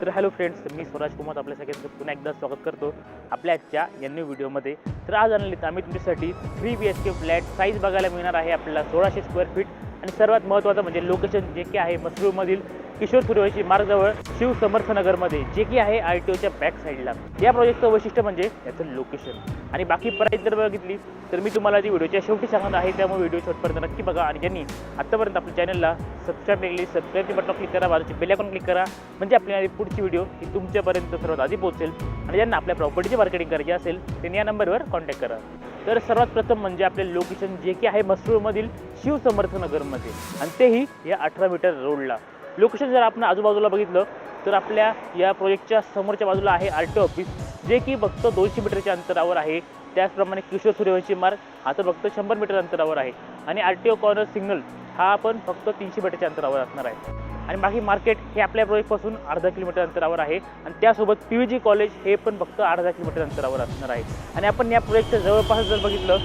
तर hello friends मी स्वराज कुमार आपल्या सगळ्यांचं पुन्हा एकदा स्वागत करतो आपल्या आजच्या या न्यू व्हिडिओमध्ये तर आज आणलीत आम्ही तुमच्यासाठी three B H K flat size बघायला मिळणार आहे आपल्याला सोळाशे स्क्वेअर फीट आणि सर्वात महत्त्वाचं म्हणजे लोकेशन जे की आहे मसरूळमधील किशोर सूर्यवंशी मार्गजवळ शिव समर्थनगरमध्ये जे की आहे आर टी ओच्या बॅक साईडला या प्रोजेक्टचं वैशिष्ट्य म्हणजे याचं लोकेशन आणि बाकी प्राईस जर बघितली तर मी तुम्हाला जी व्हिडिओच्या शेवटी सांगत आहे त्यामुळे व्हिडिओ शेवटपर्यंत नक्की बघा. आणि ज्यांनी आत्तापर्यंत आपल्या चॅनलला सबस्क्राईब केली सबस्क्राईबची बटन क्लिक करा बाजूची बेल आयकॉन क्लिक करा. म्हणजे आपली पुढची व्हिडिओ ही तुमच्यापर्यंत सर्वात आधी पोहोचेल. आणि ज्यांना आपल्या प्रॉपर्टीची मार्केटिंग करायची असेल त्यांनी या नंबरवर कॉन्टॅक्ट करा. तर सर्वात प्रथम म्हणजे आपले लोकेशन जे की आहे मसरूळमधील शिवसमर्थ नगरमध्ये. आणि तेही या अठरा मीटर रोडला लोकेशन जर आपण आजूबाजूला बघितलं तर आपल्या या प्रोजेक्टच्या समोरच्या बाजूला आहे आर टी ऑफिस जे की फक्त दोनशे मीटरच्या अंतरावर आहे. त्याचप्रमाणे किशोर सूर्यवंशी मार्ग हा तर फक्त शंभर मीटर अंतरावर आहे. आणि R T O corner signal हा आपण फक्त तीनशे मीटरच्या अंतरावर असणार आहे. आणि बाकी मार्केट हे आपल्या प्रोजेक्टपासून अर्धा किलोमीटर अंतरावर आहे. आणि त्यासोबत पी व्ही जी कॉलेज हे पण फक्त अर्धा किलोमीटर अंतरावर असणार आहे. आणि आपण या प्रोजेक्टच्या जवळपास जर बघितलं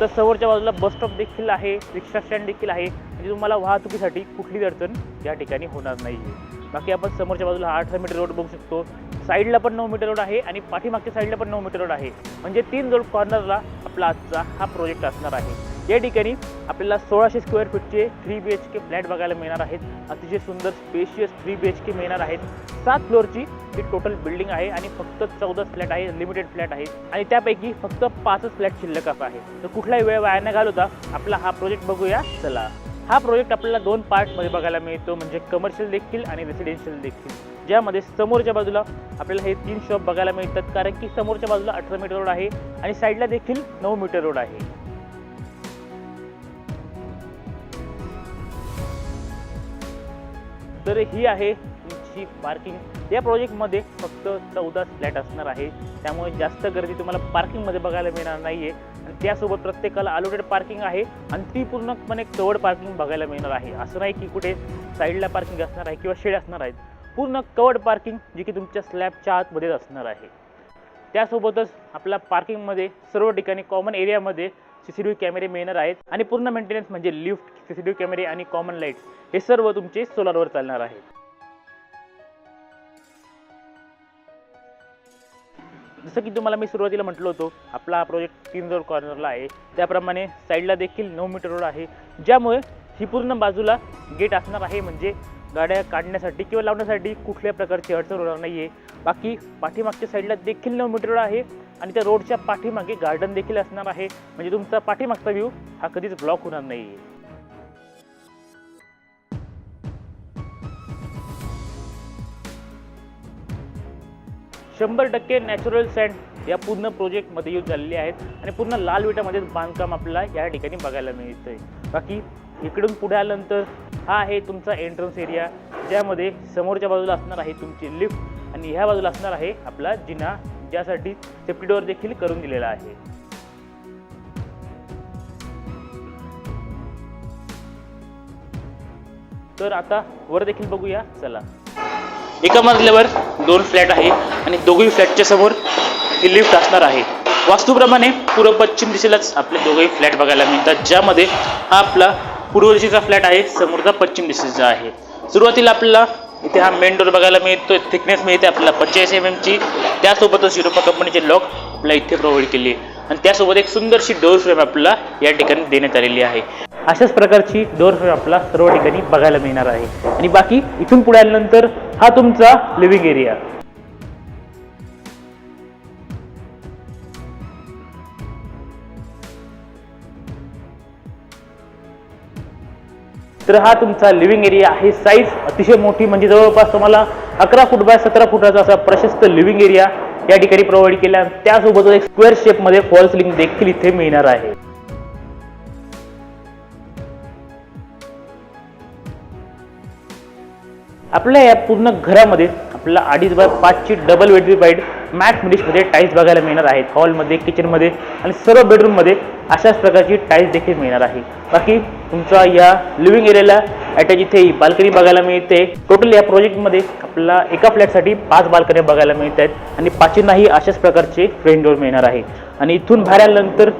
तर समोरच्या बाजूला बस स्टॉप देखील आहे रिक्षा स्टँड देखील आहे. म्हणजे तुम्हाला वाहतुकीसाठी कुठलीच अडचण या ठिकाणी होणार नाही आहे बाकी आपण समोरच्या बाजूला आठ मीटर रोड बघू शकतो. साईडला पण नऊ मीटर रोड आहे आणि पाठीमागच्या साईडला पण नऊ मीटर रोड आहे. म्हणजे तीन रोड कॉर्नरला आपला आजचा हा प्रोजेक्ट असणार आहे. या ठिकाणी आपल्याला सोळाशे square फीटचे three B H K flat बघायला मिळणार आहेत. अतिशय सुंदर spacious three B H K मिळणार आहेत. सात फ्लोअरची ही टोटल बिल्डिंग आहे आणि फक्त चौदाच फ्लॅट आहे लिमिटेड फ्लॅट आहे. आणि त्यापैकी फक्त पाचच फ्लॅट शिल्लक आहे. तर कुठलाही वेळ वाया न घालवता आपला हा प्रोजेक्ट बघूया. चला. हा प्रोजेक्ट आपल्याला दोन पार्टमध्ये बघायला मिळतो. म्हणजे कमर्शियल देखील आणि रेसिडेन्शियल देखील. ज्यामध्ये समोरच्या बाजूला आपल्याला हे तीन शॉप बघायला मिळतात. कारण की समोरच्या बाजूला अठरा मीटर रोड आहे आणि साईडला देखील नऊ मीटर रोड आहे. तर ही आहे तुमची पार्किंग या प्रोजेक्टमध्ये फक्त चौदा फ्लॅट असणार आहे. त्यामुळे जास्त गर्दी तुम्हाला पार्किंगमध्ये बघायला मिळणार नाही आहे आणि त्यासोबत प्रत्येकाला अलोटेड पार्किंग आहे आणि ती पूर्णपणे कवर्ड पार्किंग बघायला मिळणार आहे. असं नाही की कुठे साईडला पार्किंग असणार आहे किंवा शेड असणार आहेत पूर्ण कवर्ड पार्किंग जी की तुमच्या स्लॅबच्या आतमध्येच असणार आहे. त्यासोबतच आपल्या पार्किंगमध्ये सर्व ठिकाणी कॉमन एरियामध्ये सी सी टी व्ही कॅमेरे मिळणार आहेत आणि पूर्ण मेंटेनन्स म्हणजे lift C C T V कॅमेरे आणि कॉमन लाईट्स हे सर्व तुमचे सोलारवर चालणार आहे जसं की तुम्हाला मी सुरुवातीला म्हटलं होतो आपला हा प्रोजेक्ट तीन रोड कॉर्नरला आहे. त्याप्रमाणे साईडला देखील नऊ मीटर रोड आहे. ज्यामुळे ही पूर्ण बाजूला गेट असणार आहे म्हणजे गाड्या काढण्यासाठी किंवा लावण्यासाठी कुठल्या प्रकारची अडचण होणार नाही आहे बाकी पाठीमागच्या साईडला देखील नऊ मीटर आहे आणि त्या रोडच्या पाठीमागे गार्डन देखील असणार आहे. म्हणजे तुमचा पाठीमागचा व्ह्यू हा कधीच ब्लॉक होणार नाही. आहे शंभर टक्के नॅचरल सँड या पूर्ण प्रोजेक्टमध्ये यूज झालेले आहेत आणि पूर्ण लाल विटामध्ये बांधकाम आपल्याला या ठिकाणी बघायला मिळतं आहे बाकी इकडून पुढे आल्यानंतर हा आहे तुमचा एंट्रन्स एरिया ज्यामध्ये समोरच्या बाजूला असणार आहे तुमची लिफ्ट आणि ह्या बाजूला असणार आहे आपला जिना ज्यासाठी सेफ्टी डोअर देखील करून दिलेला आहे. तर आता वर देखील बघूया चला. एका मजल्यावर दोन फ्लॅट आहे आणि दोघही फ्लॅटच्या समोर ही लिफ्ट असणार आहे. वास्तूप्रमाणे पूर्व पश्चिम दिशेलाच आपले दोघेही फ्लॅट बघायला मिळतात ज्यामध्ये हा आपला पूर्व दिशेचा फ्लॅट आहे समोरचा पश्चिम दिशेचा आहे. सुरुवातीला आपल्याला इथे हा मेन डोर बघायला मिळतो थिकनेस मिळते आपल्याला. पंचेचाळीस एम एमची त्यासोबतच युरोपा कंपनीचे लॉक आपल्याला इथे प्रोव्हाइड केली आणि त्यासोबत एक सुंदरशी डोर फ्रेम आपल्याला या ठिकाणी देण्यात आलेली आहे. अशाच प्रकारची डोर फ्रेम आपल्याला सर्व ठिकाणी बघायला मिळणार आहे. आणि बाकी इथून पुढे आल्यानंतर हा तुमचा लिव्हिंग एरिया तर हा तुमचा लिव्हिंग एरिया आहे. साईज अतिशय मोठी म्हणजे जवळपास तुम्हाला अकरा फूट बाय सतरा फुटाचा असा प्रशस्त लिव्हिंग एरिया या ठिकाणी प्रोव्हाइड केला. त्यासोबतच एक स्क्वेअर शेपमध्ये फॉल्स सिलिंग देखील इथे मिळणार आहे. आपल्या या पूर्ण घरामध्ये आपल्याला अडीच बाय पाचची डबल बेड मॅट फिनिशमध्ये टाईल्स बघायला मिळणार आहेत. हॉलमध्ये किचनमध्ये आणि सर्व बेडरूममध्ये अशाच प्रकारची टाईल्स देखील मिळणार आहे. बाकी तुमचा या लिव्हिंग एरियाला अटॅच इथे बाल्कनी बघायला मिळते. टोटल या प्रोजेक्टमध्ये आपल्याला एका फ्लॅटसाठी पाच बाल्कन्या बघायला मिळत आहेत. आणि पाचींनाही अशाच प्रकारचे फ्रेंड डोर मिळणार आहे. आणि इथून बाहेर आल्यानंतर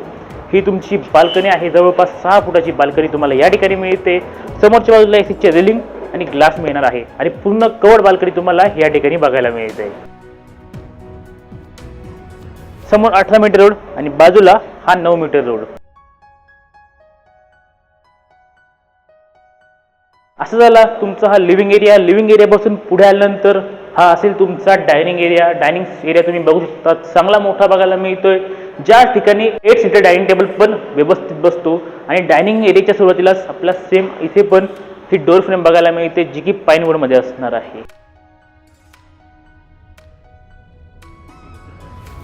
ही तुमची बाल्कनी आहे. जवळपास सहा फुटाची बाल्कनी तुम्हाला या ठिकाणी मिळते. समोरच्या बाजूला एसीचे रेलिंग आणि ग्लास मिळणार आहे. आणि पूर्ण कवड बाल्कनी तुम्हाला या ठिकाणी बघायला मिळते. समोर अठरा मीटर रोड आणि बाजूला हा नऊ मीटर रोड. असं झाला तुमचा हा लिव्हिंग एरिया लिव्हिंग एरियापासून पुढे आल्यानंतर हा असेल तुमचा डायनिंग एरिया डायनिंग एरिया तुम्ही बघू शकता. चांगला मोठा बघायला मिळतोय. ज्या ठिकाणी एट सीटर डायनिंग टेबल पण व्यवस्थित बसतो आणि डायनिंग एरियाच्या सुरुवातीलाच आपला सेम इथे पण ही डोर फ्रेम बघायला मिळते जी की पाईनवूडमध्ये असणार आहे.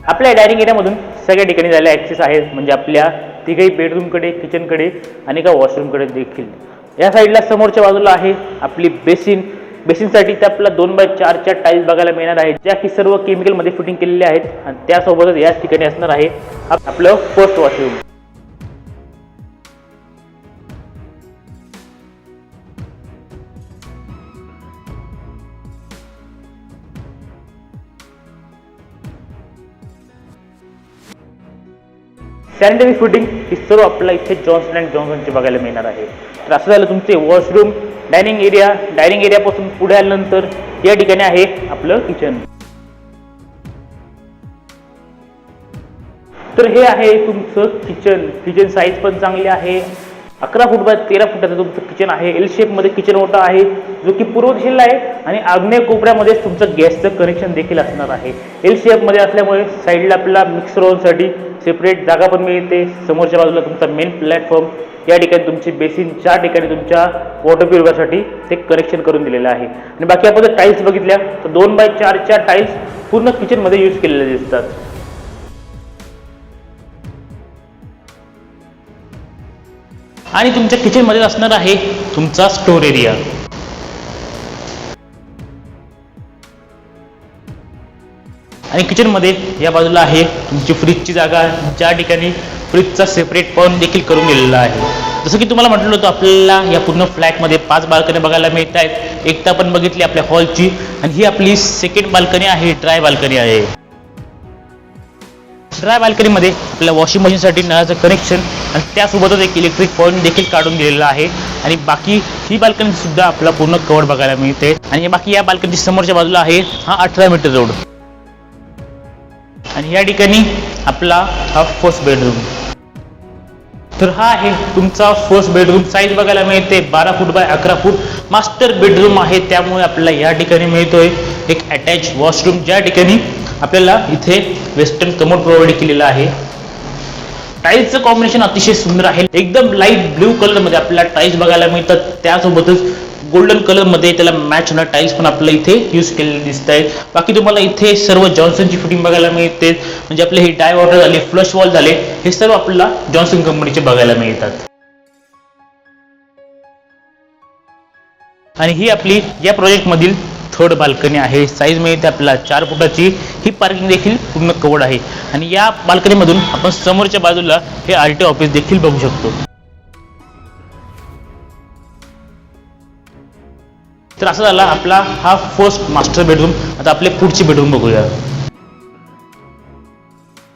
आपल्या डायनिंग एरियामधून सगळ्या ठिकाणी जायला ॲक्सेस आहे म्हणजे आपल्या तिघही बेडरूमकडे किचनकडे आणि का वॉशरूमकडे देखील. या साईडला समोरच्या बाजूला आहे आपली बेसिन बेसिनसाठी त्या आपला दोन बाय चारच्या टाईल्स बघायला मिळणार आहे ज्या की सर्व केमिकलमध्ये फिटिंग केलेल्या आहेत. आणि त्यासोबतच याच ठिकाणी असणार आहे आपलं फर्स्ट वॉशरूम सॅनिटरी फिटिंग ही सर्व आपल्याला इथे जॉन्सन अँड जॉन्सनचे बघायला मिळणार आहे. तर असं झालं तुमचे वॉशरूम डायनिंग एरिया डायनिंग एरियापासून पुढे आल्यानंतर या ठिकाणी आहे आपलं किचन तर हे आहे तुमचं किचन किचन साईज पण चांगली आहे. अकरा फूट बाय तेरा फुटाचं तुमचं किचन आहे. एल शेपमध्ये किचन मोठं आहे. जो की पूर्व दिशेला आहे आणि आग्नेय कोपऱ्यामध्ये तुमचं गॅसचं कनेक्शन देखील असणार आहे. एल शेपमध्ये असल्यामुळे साईडला आपल्याला मिक्सर होण्यासाठी सेपरेट जागा पण मिळते. समोरच्या बाजूला तुमचा मेन प्लॅटफॉर्म या ठिकाणी तुमची बेसिन चार ठिकाणी तुमच्या वॉटर प्युरिफायरसाठी ते कनेक्शन करून दिलेलं आहे. आणि बाकी आपण जर टाईल्स बघितल्या तर दोन बाय चारच्या टाईल्स पूर्ण किचनमध्ये यूज केलेल्या दिसतात. आणि तुमच्या किचनमध्ये असणार आहे तुमचा स्टोर एरिया आणि किचनमध्ये या बाजूला आहे तुमची फ्रीजची जागा. ज्या ठिकाणी फ्रीजचा सेपरेट पॉईंट देखील करून दिलेला आहे. जसं की तुम्हाला म्हटलं होतं आपल्याला या पूर्ण फ्लॅटमध्ये पाच बाल्कनी बघायला मिळत आहेत एकता पण बघितली आपल्या हॉलची आणि ही आपली सेकंड बाल्कनी आहे ड्राय बाल्कनी आहे. ड्राय बाल्कनीमध्ये आपल्या वॉशिंग मशीनसाठी नळाचं कनेक्शन आणि त्यासोबतच एक इलेक्ट्रिक पॉईंट देखील काढून दिलेला आहे. आणि बाकी ही बाल्कनी सुद्धा आपला पूर्ण कवर बघायला मिळते. आणि बाकी या बाल्कनी समोरच्या बाजूला आहे हा अठरा मीटर रोड आणि या ठिकाणी आपला हा फर्स्ट बेडरूम तर हा आहे तुमचा फर्स्ट बेडरूम साईज बघायला मिळते बारा फूट बाय अकरा फूट मास्टर बेडरूम आहे. त्यामुळे आपल्याला या ठिकाणी मिळतोय एक अटॅच वॉशरूम ज्या ठिकाणी आपल्याला इथे वेस्टर्न कमोड प्रोव्हाइड केलेलं आहे. टाईल्सचं कॉम्बिनेशन अतिशय सुंदर आहे. एकदम लाइट ब्ल्यू कलरमध्ये आपल्याला टाईल्स बघायला मिळतात. त्यासोबतच गोल्डन कलरमध्ये त्याला मॅच होणार टाईल्स पण आपल्याला इथे यूज केलेले दिसत आहेत बाकी तुम्हाला इथे सर्व जॉन्सनची फिटिंग बघायला मिळते. म्हणजे आपले हे डाय वॉटर झाले फ्लश वॉल झाले हे सर्व आपल्याला जॉन्सन कंपनीचे बघायला मिळतात. आणि ही आपली या प्रोजेक्टमधील थर्ड बाल्कनी आहे. साईज मिळते आपल्याला चार फुटाची. ही पार्किंग देखील पूर्ण कवड आहे. आणि या बाल्कनीमधून आपण समोरच्या बाजूला हे आर टी ऑफिस देखील बघू शकतो. तर असा झाला आपला हा फर्स्ट मास्टर बेडरूम आता आपले पुढची बेडरूम बघूया.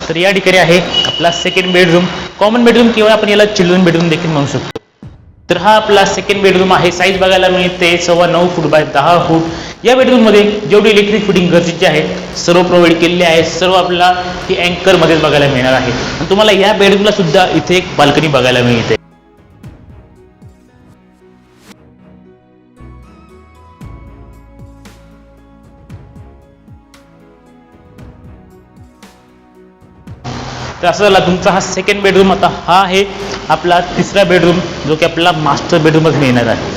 तर या ठिकाणी आहे आपला सेकंड बेडरूम कॉमन बेडरूम किंवा आपण याला चिल्ड्रन बेडरूम देखील म्हणू शकतो. तर हा आपला सेकंड बेडरूम आहे. साईज बघायला मिळते सव्वा नऊ फूट बाय दहा फूट. या बेडरूममध्ये जेवढी इलेक्ट्रिक फिटिंग गरजेची आहे सर्व प्रोव्हाइड केलेले आहे. सर्व आपल्याला अँकर अँकरमध्येच बघायला मिळणार आहे. आणि तुम्हाला या बेडरूमला सुद्धा इथे एक बाल्कनी बघायला मिळते. तर असं झाला तुमचा हा सेकंड बेडरूम आता हा आहे आपला तिसरा बेडरूम जो की आपला मास्टर बेडरूमच मिळणार आहे.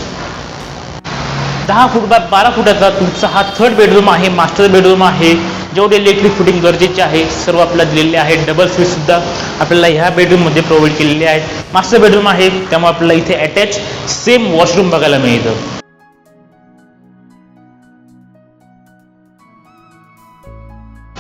दहा फूट बाय बारा फुटाचा तुमचा हा थर्ड बेडरूम आहे मास्टर बेडरूम आहे. जेवढे इलेक्ट्रिक फिटिंग गरजेचे आहे सर्व आपल्याला दिलेले आहे डबल स्विच सुद्धा आपल्याला ह्या बेडरूममध्ये प्रोव्हाइड केलेले आहेत. मास्टर बेडरूम आहे त्यामुळे आपल्याला इथे अटॅच सेम वॉशरूम बघायला मिळतं.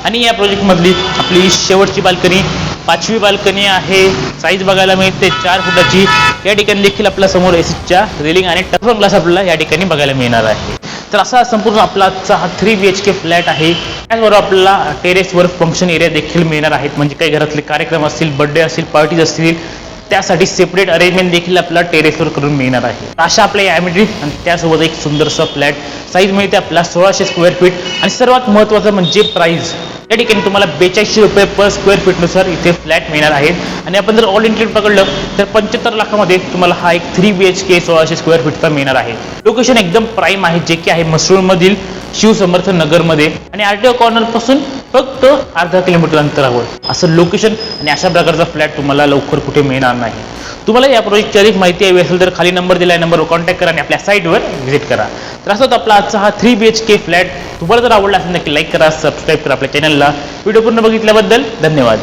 आणि या प्रोजेक्टमधली आपली शेवटची बाल्कनी पाचवी बाल्कनी आहे. साईज बघायला मिळते चार फुटाची. या ठिकाणी देखील आपल्यासमोर एसीच्या रेलिंग आणि टर्फन ग्लास आपल्याला या ठिकाणी बघायला मिळणार आहे. तर असा संपूर्ण आपला आजचा हा three B H K flat आहे. त्याचबरोबर आपल्याला टेरेसवर फंक्शन एरिया देखील मिळणार आहेत. म्हणजे काही घरातले कार्यक्रम असतील बर्थडे असतील पार्टीज असतील त्यासाठी सेपरेट अरेंजमेंट देखील आपल्याला टेरेसवर करून मिळणार आहे. अशा आपल्या या आणि त्यासोबत एक सुंदरसा फ्लॅट साईज मिळते आपला सोळाशे स्क्वेअर फीट आणि सर्वात महत्त्वाचं म्हणजे प्राईज या ठिकाणी तुम्हाला बेचाळीसशे रुपये पर स्क्वेअर फीटनुसार इथे फ्लॅट मिळणार आहेत. आणि आपण जर ऑल इन्क्लूड पकडलं तर पंच्याहत्तर लाखामध्ये तुम्हाला हा एक थ्री बी एच के सोळाशे स्क्वेअर फीटचा मिळणार आहे. लोकेशन एकदम प्राईम आहे जे की आहे मसरूळमधील शिवसमर्थ नगरमध्ये. आणि आर टी ओ कॉर्नरपासून फक्त अर्धा किलोमीटर अंतरावर असं लोकेशन आणि अशा प्रकारचा फ्लॅट तुम्हाला लवकर कुठे मिळणार नाही. तुम्हाला या प्रोजेक्टची अधिक माहिती हवी असेल तर खाली नंबर दिला आहे नंबरवर कॉन्टॅक्ट करा आणि आपल्या साईटवर व्हिजिट करा. तर असं होतं आपला आजचा हा three B H K flat तुम्हाला जर आवडला असेल नक्की लाईक करा सबस्क्राईब करा आपल्या चॅनलला व्हिडिओ पूर्ण बघितल्याबद्दल धन्यवाद.